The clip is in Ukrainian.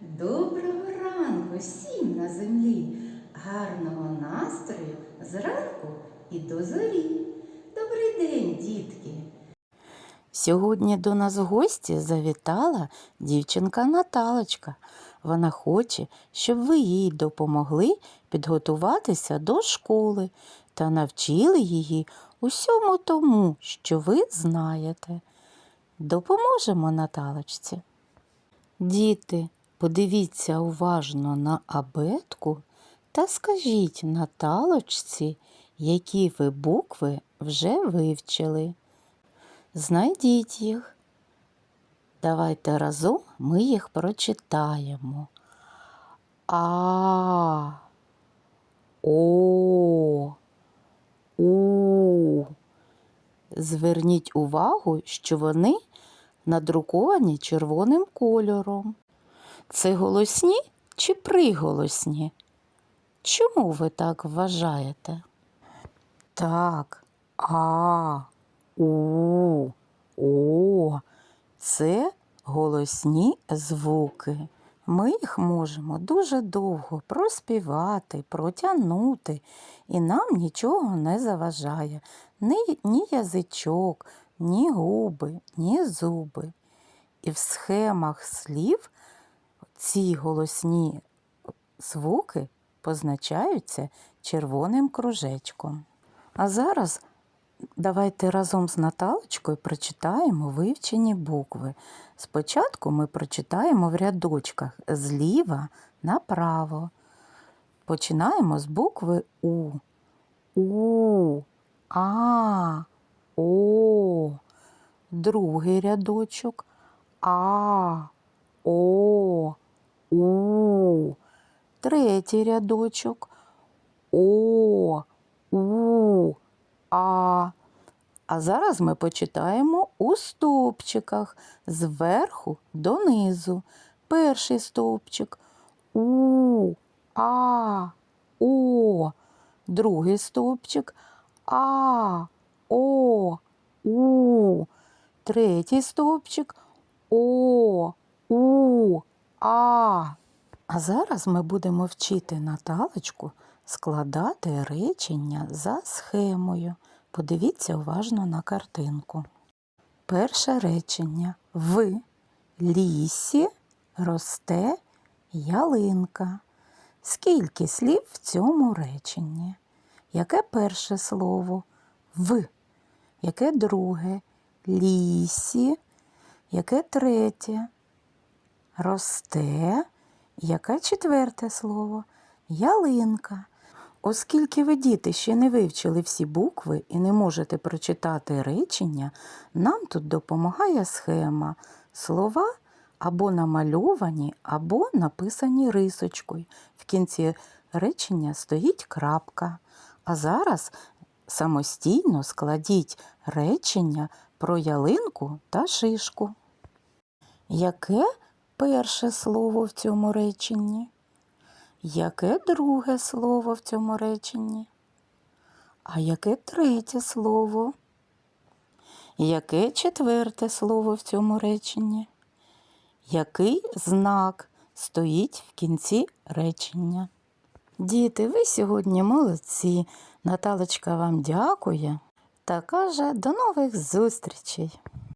Доброго ранку всім на землі, гарного настрою зранку і до зорі. Добрий день, дітки! Сьогодні до нас в гості завітала дівчинка Наталочка. Вона хоче, щоб ви їй допомогли підготуватися до школи та навчили її усьому тому, що ви знаєте. Допоможемо Наталочці. Діти, подивіться уважно на абетку та скажіть Наталочці, які ви букви вже вивчили. Знайдіть їх. Давайте разом ми їх прочитаємо. А. О. У. Зверніть увагу, що вони надруковані червоним кольором. Це голосні чи приголосні? Чому ви так вважаєте? Так, а, у, о. Це голосні звуки. Ми їх можемо дуже довго проспівати, протягнути, і нам нічого не заважає. Ні, ні язичок, ні губи, ні зуби. І в схемах слів ці голосні звуки позначаються червоним кружечком. А зараз давайте разом з Наталочкою прочитаємо вивчені букви. Спочатку ми прочитаємо в рядочках зліва направо. Починаємо з букви У. У, А, О. Другий рядочок А, О, У. Третій рядочок О, У, А. А зараз ми почитаємо у стовпчиках зверху донизу. Перший стовпчик У, А, О. Другий стовпчик А, О, У. Третій стовпчик О, У, А. А зараз ми будемо вчити Наталочку складати речення за схемою. Подивіться уважно на картинку. Перше речення. В лісі росте ялинка. Скільки слів в цьому реченні? Яке перше слово? В. Яке друге? Лісі. Яке третє? Росте. Яке четверте слово? Ялинка. Оскільки ви діти ще не вивчили всі букви і не можете прочитати речення, нам тут допомагає схема. Слова або намальовані, або написані рисочкою. В кінці речення стоїть крапка. А зараз самостійно складіть речення про ялинку та шишку. Яке перше слово в цьому реченні? Яке друге слово в цьому реченні? А яке третє слово? Яке четверте слово в цьому реченні? Який знак стоїть в кінці речення? Діти, ви сьогодні молодці. Наталочка вам дякує та каже до нових зустрічей.